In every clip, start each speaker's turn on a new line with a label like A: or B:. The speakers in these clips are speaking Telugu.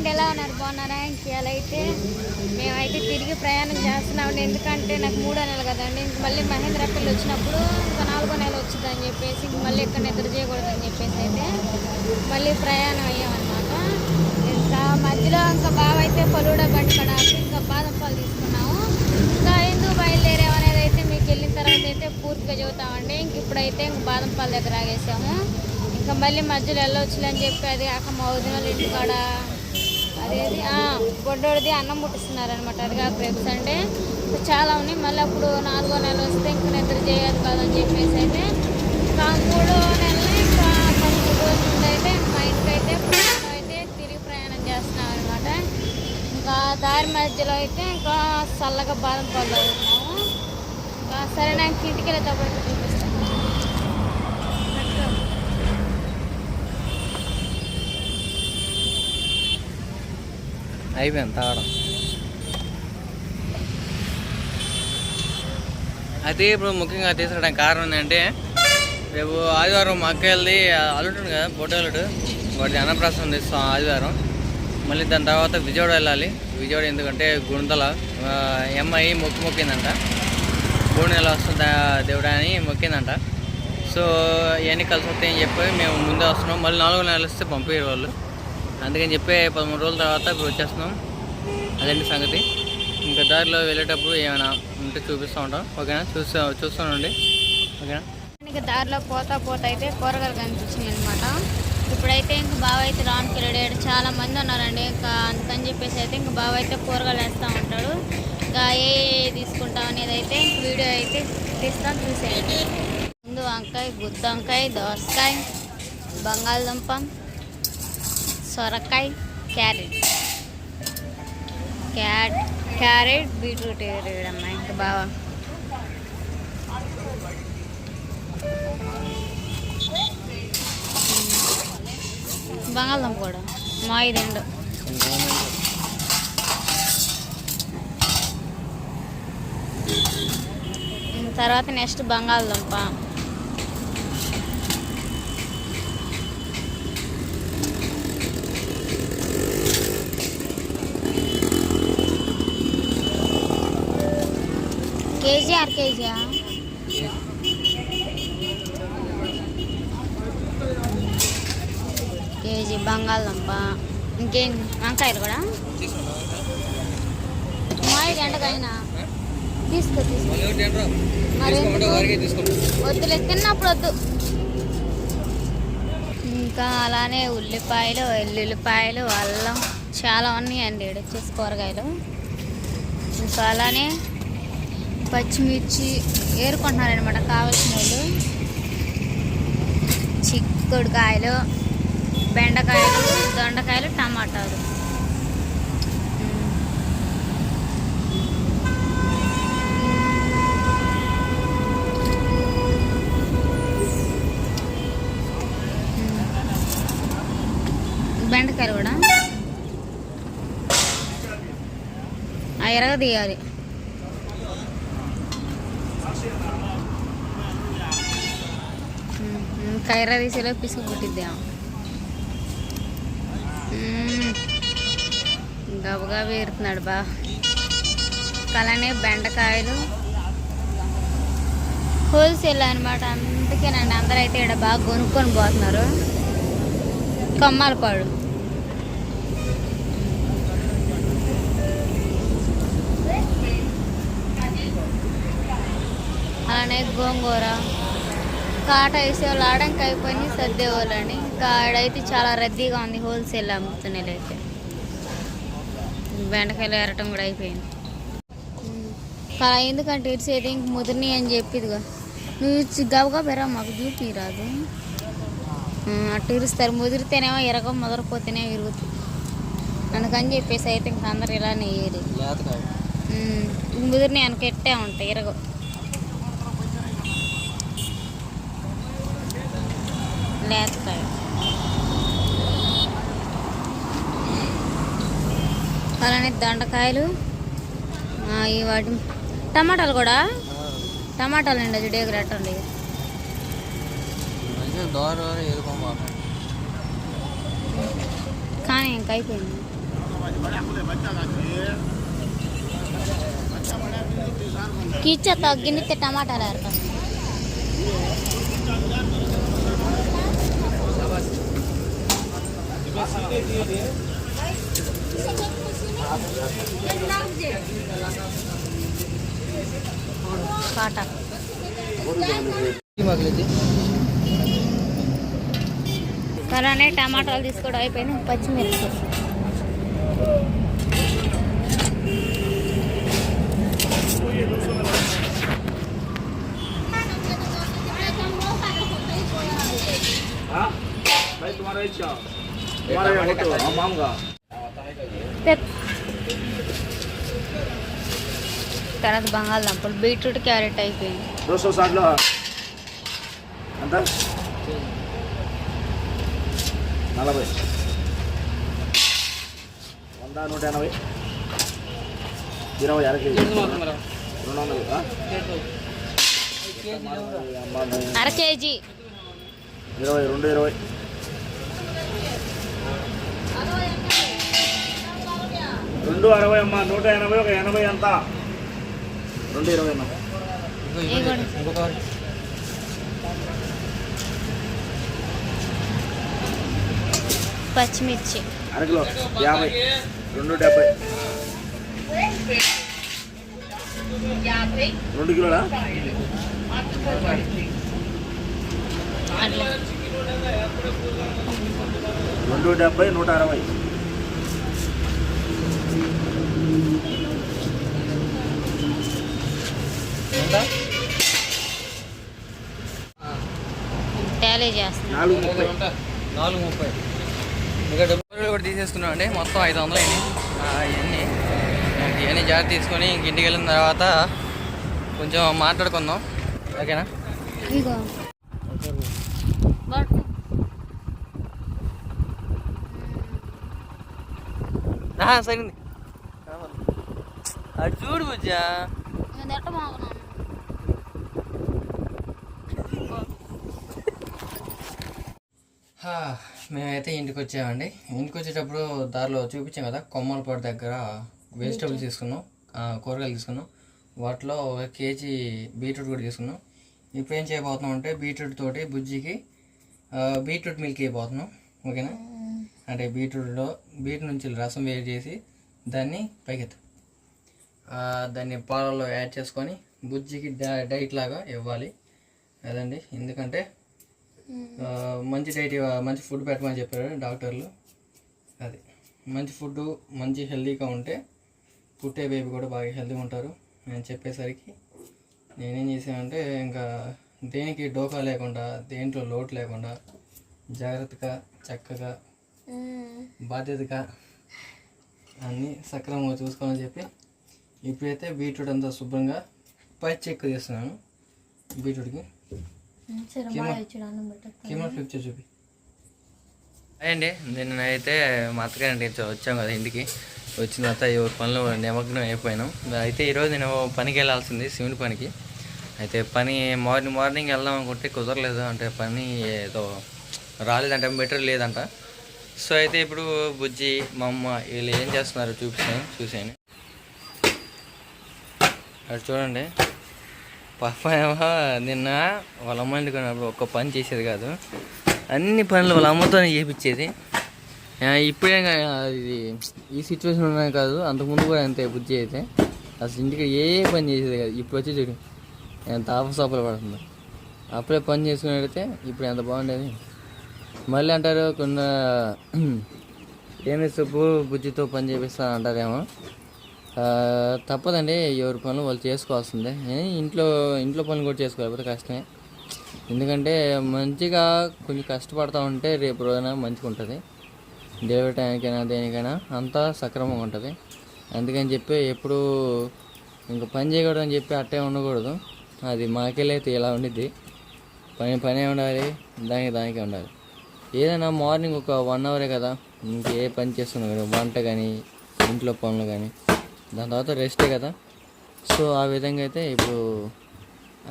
A: అండి ఎలా ఉన్నారు? బాగున్నారా? ఇంకేలా అయితే మేమైతే తిరిగి ప్రయాణం చేస్తున్నామండి ఎందుకంటే నాకు మూడో నెల కదండి. ఇంక మళ్ళీ మహేంద్ర పిల్లలు వచ్చినప్పుడు ఇంకా నాలుగో నెల వచ్చిందని చెప్పేసి ఇంక మళ్ళీ ఎక్కడ నిద్ర చేయకూడదని చెప్పేసి అయితే మళ్ళీ ప్రయాణం అయ్యామన్నమాట. ఇంకా మధ్యలో ఇంకా బావ అయితే పలుడా బండి కడ ఇంకా బాదం పాలు తీసుకున్నాము. ఇంకా ఎందుకు బయలుదేరాము అనేది అయితే మీకు వెళ్ళిన తర్వాత అయితే పూర్తిగా చెబుతామండి. ఇంక ఇప్పుడైతే ఇంక బాదం పాలు దగ్గర ఆగేసాము. ఇంకా మళ్ళీ మధ్యలో వెళ్ళొచ్చులే అని చెప్పి అది కాక మా వదిన వాళ్ళ కూడా అదేది? గొడ్డోడిది బొడ్డోడిది అన్నం పుట్టిస్తున్నారు అనమాట అది కాక రేపు చాలా ఉన్నాయి. మళ్ళీ అప్పుడు నాలుగో నెల వస్తే ఇంకా నిద్ర చేయాలి కాదని చెప్పేసి అయితే ఇంకా మూడో నెలలో ఇంకా పన్నెండు రోజుల ముందు అయితే మా ఇంటికి అయితే అయితే తిరిగి ప్రయాణం చేస్తున్నాం అనమాట ఇంకా దారి మధ్యలో అయితే ఇంకా చల్లగా బాదం పాలు ఇంకా సరే నాకు ఇంటికి వెళ్ళేటప్పుడు అయితే చూపిస్తాను పట్టుకో.
B: అయిపోయింది తాగడం. అయితే ఇప్పుడు ముఖ్యంగా తీసుకురావడానికి కారణం ఏంటంటే రేపు ఆదివారం మా అక్క వెళ్ళి అల్లుంటుంది కదా పొట్టలుడు వాటి అన్నప్రాసం తీస్తాం ఆదివారం. మళ్ళీ దాని తర్వాత విజయవాడ వెళ్ళాలి. విజయవాడ ఎందుకంటే గుంతల ఎంఐ మొక్కు మొక్కిందంట. మూడు నెల వస్తుందా దేవుడా అని మొక్కిందంట. సో ఇవన్నీ కలిసి వస్తాయని చెప్పి మేము ముందే వస్తున్నాం. మళ్ళీ నాలుగు నెలలు వస్తే పంపించారు వాళ్ళు. అందుకని చెప్పి పదమూడు రోజుల తర్వాత ఇప్పుడు వచ్చేస్తున్నాం. అదండి సంగతి? ఇంకా దారిలో వెళ్ళేటప్పుడు ఏమైనా ఉంటే చూపిస్తూ ఉంటాం. ఓకేనా? చూస్తా చూస్తానండి ఓకేనా?
A: ఇంకా దారిలో పోతా పోతా అయితే కూరగాయలు కనిపించినాయి అనమాట ఇప్పుడైతే ఇంక బావ అయితే రానికి రెడీ చాలా మంది ఉన్నారండి. ఇంకా అందుకని చెప్పేసి అయితే ఇంక బావ అయితే కూరగాయలు వేస్తూ ఉంటాడు. ఇంకా ఏ ఏ తీసుకుంటాం అనేది అయితే ఇంక వీడియో అయితే తీస్తాం చూసేయండి. ముందు వంకాయ గుత్తి వంకాయ దోసకాయ బంగాళదుంప సొరకాయ క్యారెట్. క్యాట్ క్యారెట్ బీట్రూట్ వేయడమ్మా ఇంకా బాగా. బంగాళదుంప కూడా మా రెండు. తర్వాత నెక్స్ట్ బంగాళదుంప. కేజీ ఆరు కేజీయా కేజీ బంగాళదుంప. ఇంకేం? వంకాయలు కూడా? మాయి గంటకైనా తీసుకో తీసుకో. మరి వద్దులే తిన్నప్పుడు వద్దు. ఇంకా అలానే ఉల్లిపాయలు వెల్లుల్లిపాయలు అల్లం చాలా ఉన్నాయండి. వచ్చేసి కూరగాయలు. ఇంకా అలానే పచ్చిమిర్చి ఏరుకుంటున్నారనమాట కావాల్సిన వాళ్ళు చిక్కుడుకాయలు బెండకాయలు దొండకాయలు టమాటాలు. బెండకాయలు కూడా. ఆ ఎరగ తీయాలి కైరా తీసేలో పిసుకు పుట్టిద్దాం గబగా వేరుతున్నాడు బా. అలానే బెండకాయలు. హోల్సేల్ అనమాట అందుకేనండి అందరూ అయితే ఇక్కడ బాగా కొనుక్కొని పోతున్నారు. కమ్మలపాడు అలానే గోంగూర. కాట వేసేవాళ్ళు ఆడంకి అయిపోయి సర్దేవాళ్ళని ఇంకా ఆడైతే చాలా రద్దీగా ఉంది హోల్సేల్ అమ్ముతున్నాయి అయితే. బెండకాయలు ఏరటం కూడా అయిపోయింది. ఎందుకంటే ఇటు అయితే ఇంక ముదిరిని అని చెప్పిదిగా. నువ్వు గబగా బెరా మాకు చూపి రాదు. ఆ, అట్టు ఇరుస్తారు ముదిరితేనేమో ఎరగ ముదరపోతేనే ఇరుగుతుంది అందుకని చెప్పేసి అయితే ఇంక అందరు ఇలానే వేయరు ముదిరిని వెనక ఎట్టే ఉంటాయి ఎరగ లేతకాయ అలానే దొండకాయలు ఆ, ఈ వాటి టమాటాలు కూడా. టమాటాలు అండి
B: దోర ఏరుకోబోతాం
A: కానీ ఇంక అయిపోయింది. కిచ్చ తగ్గినితే టమాటాలు అరక కాటా త్వరనే టమాటాలు తీసుకోవడం అయిపోయింది పచ్చిమిర్చి
C: भाई तुम्हारा इच्छा
A: తర్వాత బంగాళదుంపలు బీట్రూట్ క్యారెట్ అయిపోయింది.
C: దోసో సాగ్లో ఎంత? నలభై. వంద నూట ఎనభై. ఇరవై అర కేజీ. రెండు వందలు.
A: అర కేజీ.
C: ఇరవై రెండు ఇరవై. రెండు అరవై అమ్మా నూట ఎనభై ఒక ఎనభై ఎంత రెండు ఇరవై అమ్మా.
A: పచ్చిమిర్చి.
C: అరకిలో యాభై రెండు డెబ్బై. రెండు కిలోలా?
A: అట్లా.
C: రెండు డెబ్బై నూట అరవై. నాలుగు ముప్పై.
B: నాలుగు ముప్పై. ఇక డబ్బులు కూడా తీసేసుకున్నాం అండి మొత్తం ఐదు వందలు అయినాయి ఆ, ఇవన్నీ ఇవన్నీ జాగ్రత్త తీసుకొని ఇంక ఇంటికి వెళ్ళిన తర్వాత కొంచెం మాట్లాడుకుందాం. ఓకేనా
A: ఇగో బట్
B: ఆ, సరింది అది చూడు బుజ్జా మేమైతే ఇంటికి వచ్చామండి. ఇంటికి వచ్చేటప్పుడు దారిలో చూపించాం కదా కొమ్మలపాడు దగ్గర వెజిటబుల్స్ తీసుకున్నాం ఆ, కూరగాయలు తీసుకున్నాం వాటిలో ఒక కేజీ బీట్రూట్ కూడా తీసుకున్నాం. ఇప్పుడు ఏం చేయబోతున్నాం అంటే బీట్రూట్ తోటి బుజ్జికి ఆ, బీట్రూట్ మిల్క్ వేయబోతున్నాం ఓకేనా? అంటే బీట్రూట్లో బీట్ నుంచి రసం వేడి చేసి దాన్ని పైకెత్తు. దాన్ని పాలలో యాడ్ చేసుకొని బుజ్జికి డై- డైట్ లాగా ఇవ్వాలి. అదండి. ఎందుకంటే మంచి డైట్ మంచి ఫుడ్ పెట్టమని చెప్పారు డాక్టర్లు. అది. మంచి ఫుడ్ మంచి హెల్తీగా ఉంటే పుట్టే బేబీ కూడా బాగా హెల్తీగా ఉంటారు నేను చెప్పేసరికి నేనేం చేశానంటే ఇంకా దేనికి డోకా లేకుండా దేంట్లో లోటు లేకుండా జాగ్రత్తగా చక్కగా బాధ్యతగా అన్నీ సక్రమంగా చూసుకోవాలని చెప్పి ఇప్పుడైతే బీట్రూట్ అంతా శుభ్రంగా పచ్చి ఎక్కువ చేస్తున్నాను. బీట్రూట్కి. కెమెరా ఫ్లిప్ చేసి చూపి. అండి నిన్న అయితే మా అత్తగారి వచ్చాం కదా ఇంటికి. వచ్చిన తర్వాత ఎవరి పనులు నిమగ్నం అయిపోయినాం. అయితే ఈరోజు నేను పనికి వెళ్ళాల్సింది శివుని పనికి. అయితే పని మార్నింగ్ మార్నింగ్ వెళ్దాం అనుకుంటే కుదరలేదు అంటే పని ఏదో రాలేదంట మెటీరియల్ లేదంట. సో అయితే ఇప్పుడు బుజ్జి మా అమ్మ వీళ్ళు ఏం చేస్తున్నారు చూపిస్తాను చూసాను అటు చూడండి. పాప ఏమో నిన్న వాళ్ళ అమ్మ ఇంటికి ఒక్క పని చేసేది కాదు. అన్ని పనులు వాళ్ళ అమ్మతోనే చేపించేది. ఇప్పుడే ఇది ఈ సిచ్యువేషన్ ఉన్నాయి కాదు. అంతకుముందు కూడా అంతే బుజ్జి అయితే. అసలు ఇంటికి ఏ పని చేసేది కాదు. ఇప్పుడు వచ్చి చూడు ఎంత ఆపసాపలు పడుతుంది. అప్పుడే పని చేసుకుని పెడితే ఇప్పుడు ఎంత బాగుండేది. మళ్ళీ అంటారు కొన్ని ఏమి సుబ్బు బుజ్జితో పని చేపిస్తాను అంటారేమో. తప్పదండి ఎవరి పనులు వాళ్ళు చేసుకోవాల్సిందే. ఇంట్లో ఇంట్లో పనులు కూడా చేసుకోలేకపోతే కష్టమే. ఎందుకంటే మంచిగా కొంచెం కష్టపడతా ఉంటే రేపు రోజున మంచిగా ఉంటుంది. డెలివరీ టైంకైనా దేనికైనా అంతా సక్రమంగా ఉంటుంది. అందుకని చెప్పి ఎప్పుడు ఇంకా పని చేయకూడదు అని చెప్పి అట్టే ఉండకూడదు. అది మాకెళ్ళైతే ఇలా ఉండిద్ది? పని పనే ఉండాలి దానికి దానికే ఉండాలి. ఏదైనా మార్నింగ్ ఒక వన్ అవరే కదా ఇంకే పని చేస్తున్నా కదా వంట కానీ ఇంట్లో పనులు కానీ దాని తర్వాత రెస్టే కదా. సో ఆ విధంగా అయితే ఇప్పుడు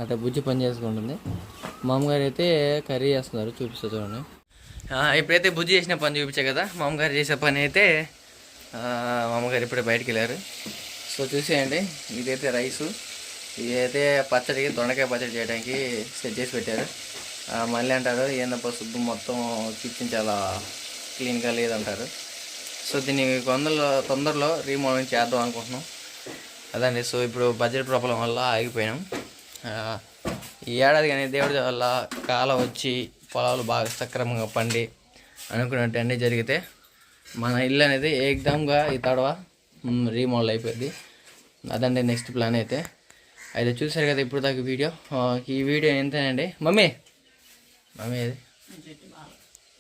B: అట్లా బుజ్జి పని చేసుకుంటుంది. మా అమ్మగారు అయితే కర్రీ చేస్తున్నారు చూపిస్తా చూడండి. ఇప్పుడైతే బుజ్జి చేసిన పని చూపించా కదా మా అమ్మగారు చేసే పని అయితే మామగారు మా అమ్మగారు ఇప్పుడే బయటికి వెళ్ళారు. సో చూసేయండి ఇదైతే రైసు ఇదైతే పచ్చడికి దొండకాయ పచ్చడి చేయడానికి సెట్ చేసి పెట్టారు. మళ్ళీ అంటారు ఏందప్ప శుద్ధం మొత్తం కిచెన్ చాలా క్లీన్గా లేదంటారు. సో దీన్ని కొందరు తొందరలో రీమోడలింగ్ చేద్దాం అనుకుంటున్నాం. అదండి. సో ఇప్పుడు బడ్జెట్ ప్రాబ్లం వల్ల ఆగిపోయాం ఈ ఏడాది కానీ దేవుడి వల్ల కాలం వచ్చి పొలాలు బాగా సక్రమంగా పండి అనుకున్నట్టు అన్నీ జరిగితే మన ఇల్లు అనేది ఏకదమ్గా ఈ తడవ రీమోడల్ అయిపోద్ది. అదండి నెక్స్ట్ ప్లాన్ అయితే. అయితే చూసారు కదా ఇప్పుడు దాకా వీడియో ఈ వీడియో ఎంతేనండి? మమ్మీ! మమ్మీ ఏది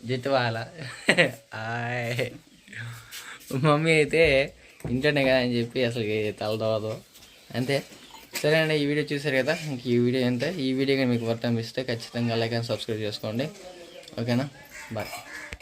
B: జట్టు వాళ్ళ ఆయ్ మమ్మీ అయితే ఇంట్లోనే కదా అని చెప్పి అసలు తలదవదు అంతే. సరే అండి ఈ వీడియో చూసారు కదా? ఇంక ఈ వీడియో ఎంత ఈ వీడియో కానీ మీకు వర్క్ అనిపిస్తే ఖచ్చితంగా లైక్ అండ్ సబ్స్క్రైబ్ చేసుకోండి. ఓకేనా? బాయ్.